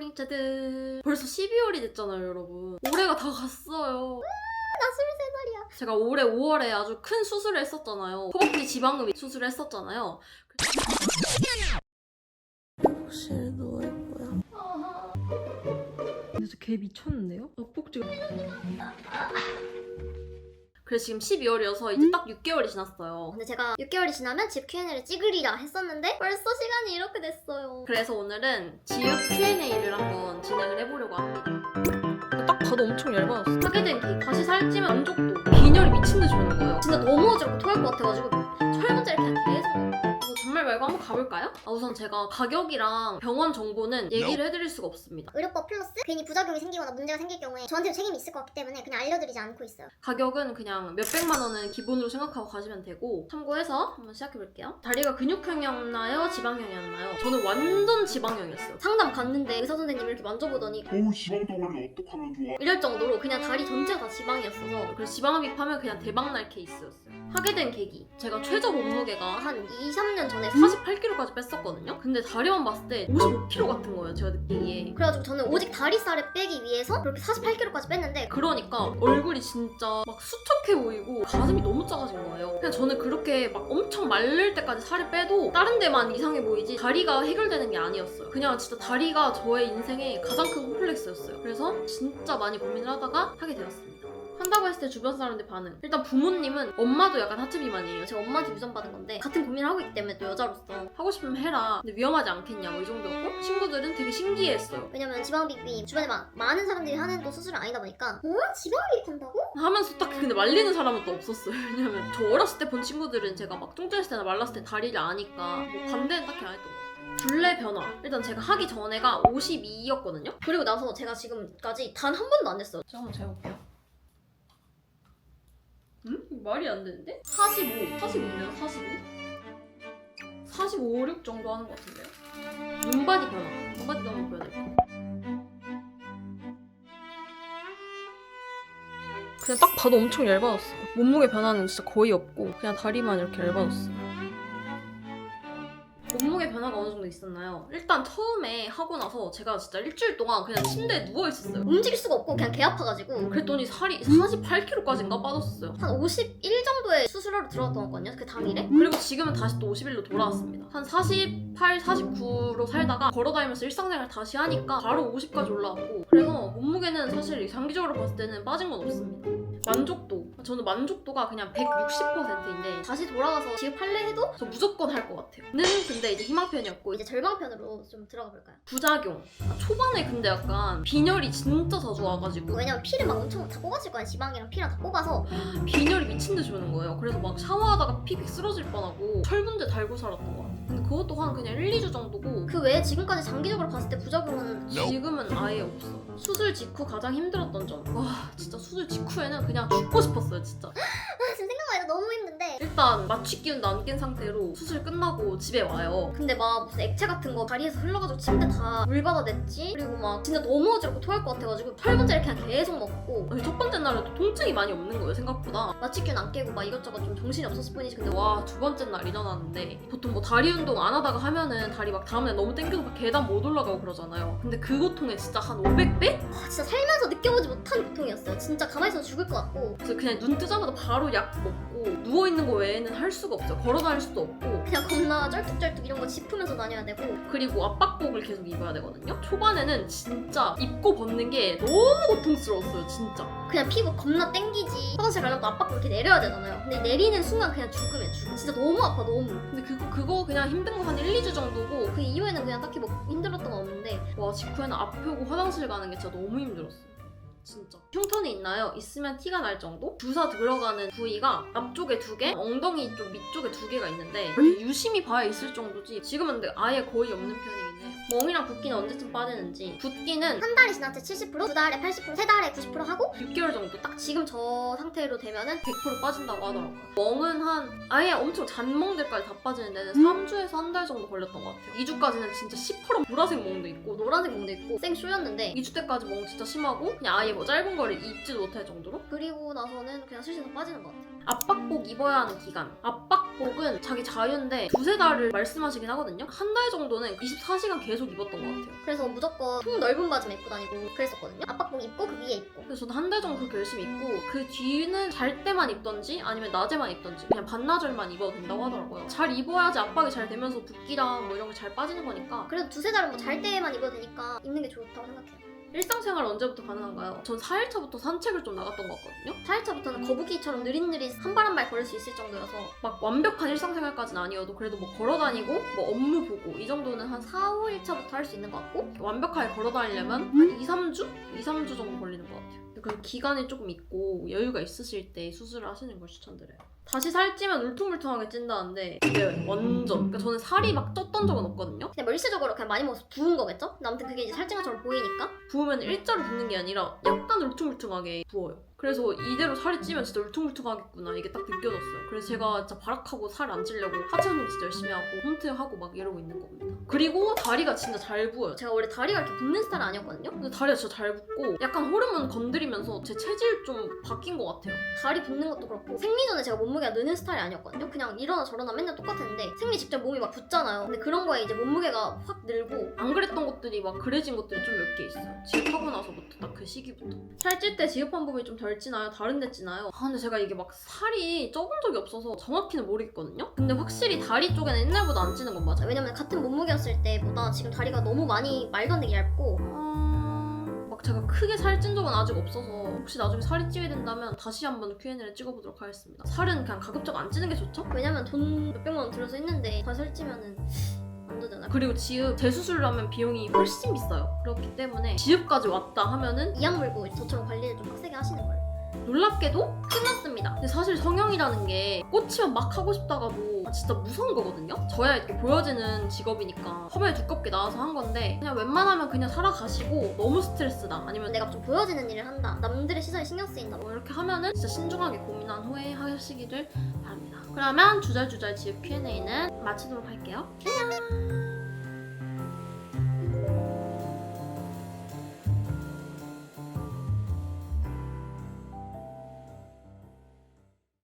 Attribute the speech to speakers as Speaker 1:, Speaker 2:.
Speaker 1: 모닝 짜드 벌써 12월이 됐잖아요 여러분. 올해가 다 갔어요.
Speaker 2: 나 23살이야.
Speaker 1: 제가 올해 5월에 아주 큰 수술을 했었잖아요. 허벅지 지방흡입 수술을 했었잖아요. 혹시 누워 있고요 그래서 개 미쳤는데요? 젖꼭지가 그래서 지금 12월이어서 이제 딱 6개월이 지났어요
Speaker 2: 근데 제가 6개월이 지나면 집 Q&A를 찍으리라 했었는데 벌써 시간이 이렇게 됐어요.
Speaker 1: 그래서 오늘은 지읒 Q&A를 한번 진행을 해보려고 합니다. 딱 봐도 엄청 얇아졌어. 하게 된 계기. 다시 살찌면 만족도. 빈혈이 미친 듯이 오는 거예요.
Speaker 2: 진짜 너무 어지럽고 토할 것 같아가지고 철분제를 그냥 계속
Speaker 1: 말 말고 한번 가볼까요? 아, 우선 제가 가격이랑 병원 정보는 얘기를 해드릴 수가 없습니다.
Speaker 2: 의료법 플러스 괜히 부작용이 생기거나 문제가 생길 경우에 저한테 책임이 있을 것 같기 때문에 그냥 알려드리지 않고 있어요.
Speaker 1: 가격은 그냥 몇백만 원은 기본으로 생각하고 가시면 되고 참고해서 한번 시작해볼게요. 다리가 근육형이었나요? 지방형이었나요? 저는 완전 지방형이었어요.
Speaker 2: 상담 갔는데 의사 선생님이 이렇게 만져보더니
Speaker 3: 어우 지방 덩어리 어떡하면 좋아
Speaker 2: 이럴 정도로 그냥 다리 전체가 다 지방이었어서
Speaker 1: 그래서 지방흡입하면 그냥 대박날 케이스였어요. 하게 된 계기. 제가 최저 몸무게가
Speaker 2: 한 2, 3년 전에
Speaker 1: 48kg까지 뺐었거든요. 근데 다리만 봤을 때 55kg 같은 거예요. 제가 느끼기에.
Speaker 2: 그래가지고 저는 오직 다리살을 빼기 위해서 그렇게 48kg까지 뺐는데
Speaker 1: 그러니까 얼굴이 진짜 막 수척해 보이고 가슴이 너무 작아진 거예요. 그냥 저는 그렇게 막 엄청 마를 때까지 살을 빼도 다른 데만 이상해 보이지 다리가 해결되는 게 아니었어요. 그냥 진짜 다리가 저의 인생의 가장 큰 콤플렉스였어요. 그래서 진짜 많이 고민을 하다가 하게 되었습니다. 한다고 했을 때 주변 사람들 반응. 일단 부모님은 엄마도 약간 하트 비만이에요.
Speaker 2: 제가 엄마한테 유전받은 건데 같은 고민을 하고 있기 때문에 또 여자로서
Speaker 1: 하고 싶으면 해라. 근데 위험하지 않겠냐 뭐 이 정도였고 친구들은 되게 신기했어요.
Speaker 2: 왜냐면 지방비비 주변에 막 많은 사람들이 하는 또 수술은 아니다 보니까 뭐? 지방비비 한다고?
Speaker 1: 하면서 딱 근데 말리는 사람은 또 없었어요. 왜냐면 저 어렸을 때 본 친구들은 제가 막 뚱뚱했을 때나 말랐을 때 다리를 아니까 뭐 반대는 딱히 안 했던 것 같아요. 둘레 변화. 일단 제가 하기 전에가 52였거든요.
Speaker 2: 그리고 나서 제가 지금까지 단 한 번도 안 됐어요
Speaker 1: 제가 한번 재볼게요. 말이 안 되는데? 45. 45인데요? 45? 45, 6 정도 하는 것 같은데요? 눈바디 변화. 눈바디도 한번 보여드릴게요. 그냥 딱 봐도 엄청 얇아졌어. 몸무게 변화는 진짜 거의 없고 그냥 다리만 이렇게 얇아졌어. 몸무게 변화가 어느 정도 있었나요? 일단 처음에 하고 나서 제가 진짜 일주일 동안 그냥 침대에 누워 있었어요.
Speaker 2: 움직일 수가 없고 그냥 개 아파가지고
Speaker 1: 그랬더니 살이 48kg까지인가 빠졌어요.
Speaker 2: 한 51 정도의 수술하러 들어갔던 거거든요 그 당일에
Speaker 1: 그리고 지금은 다시 또 51로 돌아왔습니다. 한 48, 49로 살다가 걸어다니면서 일상생활 다시 하니까 바로 50까지 올라왔고 그래서 몸무게는 사실 장기적으로 봤을 때는 빠진 건 없습니다. 만족도. 저는 만족도가 그냥 160%인데
Speaker 2: 다시 돌아가서 지급할래 해도
Speaker 1: 저 무조건 할 것 같아요. 는 근데 이제 희망편이었고
Speaker 2: 이제 절방편으로 좀 들어가 볼까요?
Speaker 1: 부작용. 아, 초반에 근데 약간 빈혈이 진짜 자주 와가지고
Speaker 2: 왜냐면 피를 막 엄청 다 뽑아질 거야 지방이랑 피랑 다 뽑아서
Speaker 1: 빈혈이 미친 듯이 오는 거예요. 그래서 막 샤워하다가 픽픽 쓰러질 뻔하고 철분제 달고 살았던 것 같아요. 근데 그것도 한 그냥 1, 2주 정도고
Speaker 2: 그 외에 지금까지 장기적으로 봤을 때 부작용은
Speaker 1: 지금은 아예 없어. 수술 직후 가장 힘들었던 점. 와 진짜 수술 직후에는 그냥 죽고 싶었어요 진짜.
Speaker 2: 해도 너무 힘든데
Speaker 1: 일단 마취 기운도 안 깬 상태로 수술 끝나고 집에 와요.
Speaker 2: 근데 막 무슨 액체 같은 거 다리에서 흘러가지고 침대 다 물받아냈지 그리고 막 진짜 너무 어지럽고 토할 것 같아가지고 철분제를 그냥 계속 먹고
Speaker 1: 아니, 첫 번째 또 통증이 많이 없는 거예요 생각보다.
Speaker 2: 마취균 안 깨고 막 이것저것 좀 정신이 없었을 뿐이지 근데
Speaker 1: 와 두 번째 날 일어났는데 보통 뭐 다리 운동 안 하다가 하면은 다리 막 다음날 너무 땡겨서 막 계단 못 올라가고 그러잖아요. 근데 그 고통에 진짜 한 500배?
Speaker 2: 와, 진짜 살면서 느껴보지 못한 고통이었어요 진짜 가만히 있어도 죽을 것 같고
Speaker 1: 그래서 그냥 눈 뜨자마자 바로 약 먹고 누워 있는 거 외에는 할 수가 없어요. 걸어 다닐 수도 없고
Speaker 2: 그냥 겁나 쩔뚝쩔뚝 이런 거 짚으면서 다녀야 되고
Speaker 1: 그리고 압박복을 계속 입어야 되거든요. 초반에는 진짜 입고 벗는 게 너무 고통스러웠어요, 진짜.
Speaker 2: 그냥 피부 겁나 땡기지 화장실 가려고 압박을 이렇게 내려야 되잖아요 근데 내리는 순간 그냥 죽으면 죽어 진짜 너무 아파 너무
Speaker 1: 근데 그거 그거 그냥 힘든 거 한 1, 2주 정도고
Speaker 2: 그 이후에는 그냥 딱히 뭐 힘들었던 건 없는데
Speaker 1: 와 직후에는 아프고 화장실 가는 게 진짜 너무 힘들었어 요. 진짜. 흉터는 있나요? 있으면 티가 날 정도? 주사 들어가는 부위가 앞쪽에 두 개, 엉덩이 쪽 밑쪽에 두 개가 있는데 유심히 봐야 있을 정도지 지금은 근데 아예 거의 없는 편이긴 해요. 멍이랑 붓기는 언제쯤 빠지는지 붓기는
Speaker 2: 한 달이 지났을 때 70%, 두 달에 80%, 세 달에 90% 하고
Speaker 1: 6개월 정도 딱
Speaker 2: 지금 저 상태로 되면은
Speaker 1: 100% 빠진다고 하더라고요. 멍은 한 아예 엄청 잔멍들까지 다 빠지는 데는 3주에서 한 달 정도 걸렸던 것 같아요. 2주까지는 진짜 10% 보라색 멍도 있고
Speaker 2: 노란색 몽도 있고 생 쇼였는데
Speaker 1: 2주 때까지 멍 진짜 심하고 그냥 아예 뭐 짧은 거를 입지도 못할 정도로
Speaker 2: 그리고 나서는 그냥 다 빠지는 것 같아요
Speaker 1: 압박복 입어야 하는 기간. 압박복은 자기 자유인데 두세 달을 말씀하시긴 하거든요. 한 달 정도는 24시간 계속 입었던 것 같아요.
Speaker 2: 그래서 무조건 통 넓은 바지만 입고 다니고 그랬었거든요. 압박복 입고 그 위에 입고.
Speaker 1: 그래서 저도 한달 정도 그렇게 열심히 입고 그 뒤는 잘 때만 입던지 아니면 낮에만 입던지 그냥 반나절만 입어도 된다고 하더라고요. 잘 입어야지 압박이 잘 되면서 붓기랑 뭐 이런 게잘 빠지는 거니까
Speaker 2: 그래도 두세 달은 뭐 잘 때만 입어도 되니까 입는 게 좋다고 생각해요.
Speaker 1: 일상생활 언제부터 가능한가요? 전 4일차부터 산책을 좀 나갔던 것 같거든요.
Speaker 2: 4일차부터는 거북이처럼 느릿느릿 한 발 한 발 걸을 수 있을 정도여서
Speaker 1: 막 완벽한 일상생활까지는 아니어도 그래도 뭐 걸어다니고 뭐 업무 보고 이 정도는 한
Speaker 2: 4, 5일차부터 할 수 있는 것 같고
Speaker 1: 완벽하게 걸어다니려면 한 2, 3주? 2, 3주 정도 걸리는 것 같아요. 그 기간이 조금 있고 여유가 있으실 때 수술을 하시는 걸 추천드려요. 다시 살찌면 울퉁불퉁하게 찐다는데 네, 완전. 그러니까 저는 살이 막 쪘던 적은 없거든요.
Speaker 2: 그냥 멀시적으로 그냥 많이 먹어서 부은 거겠죠? 근데 아무튼 그게 이제 살찐 것처럼 보이니까
Speaker 1: 부으면 일자로 붓는 게 아니라 약간 울퉁불퉁하게 부어요. 그래서 이대로 살이 찌면 진짜 울퉁불퉁하겠구나 이게 딱 느껴졌어요. 그래서 제가 진짜 바락하고 살 안 찌려고 하체 운동 진짜 열심히 하고 홈트하고 막 이러고 있는 겁니다. 그리고 다리가 진짜 잘 부어요.
Speaker 2: 제가 원래 다리가 이렇게 붓는 스타일 아니었거든요?
Speaker 1: 근데 다리가 진짜 잘 붓고 약간 호르몬 건드리면서 제 체질 좀 바뀐 것 같아요.
Speaker 2: 다리 붓는 것도 그렇고 생리 전에 제가 몸무게가 느는 스타일이 아니었거든요? 그냥 이러나 저러나 맨날 똑같았는데 생리 직접 몸이 막 붓잖아요. 근데 그런 거에 이제 몸무게가 확 늘고
Speaker 1: 안 그랬던 것들이 막 그래진 것들이 좀 몇 개 있어요. 지읍하고 나서부터 딱 그 시기부터. 살찔 때 지읍한 부분이 좀덜 찌나요? 다른 데 찌나요? 아 근데 제가 이게 막 살이 쪄본 적이 없어서 정확히는 모르겠거든요? 근데 확실히 다리 쪽에는 옛날보다 안 찌는 건 맞아요.
Speaker 2: 왜냐면 같은 몸무게였을 때보다 지금 다리가 너무 많이 말도 안 되게 얇고
Speaker 1: 아... 막 제가 크게 살찐 적은 아직 없어서 혹시 나중에 살이 찌게 된다면 다시 한번 Q&A를 찍어보도록 하겠습니다. 살은 그냥 가급적 안 찌는 게 좋죠?
Speaker 2: 왜냐면 돈 몇백만 원 들여서 했는데 다시 살찌면은 안 되잖아요.
Speaker 1: 그리고 지읍 재수술을 하면 비용이 훨씬 비싸요. 그렇기 때문에 지읍까지 왔다 하면은
Speaker 2: 이약 물고 저처럼 관리를 좀 빡세게 하시는 거예요.
Speaker 1: 놀랍게도 끝났습니다. 근데 사실 성형이라는 게 꽂히면 막 하고 싶다가도 진짜 무서운 거거든요. 저야 이렇게 보여지는 직업이니까 화면에 두껍게 나와서 한 건데 그냥 웬만하면 그냥 살아가시고 너무 스트레스다 아니면 내가
Speaker 2: 내가 좀 보여지는 일을 한다. 남들의 시선이 신경 쓰인다.
Speaker 1: 뭐 이렇게 하면은 진짜 신중하게 고민한 후에 하시기를 바랍니다. 그러면 주절주절 지읍 Q&A는 마치도록 할게요. 안녕.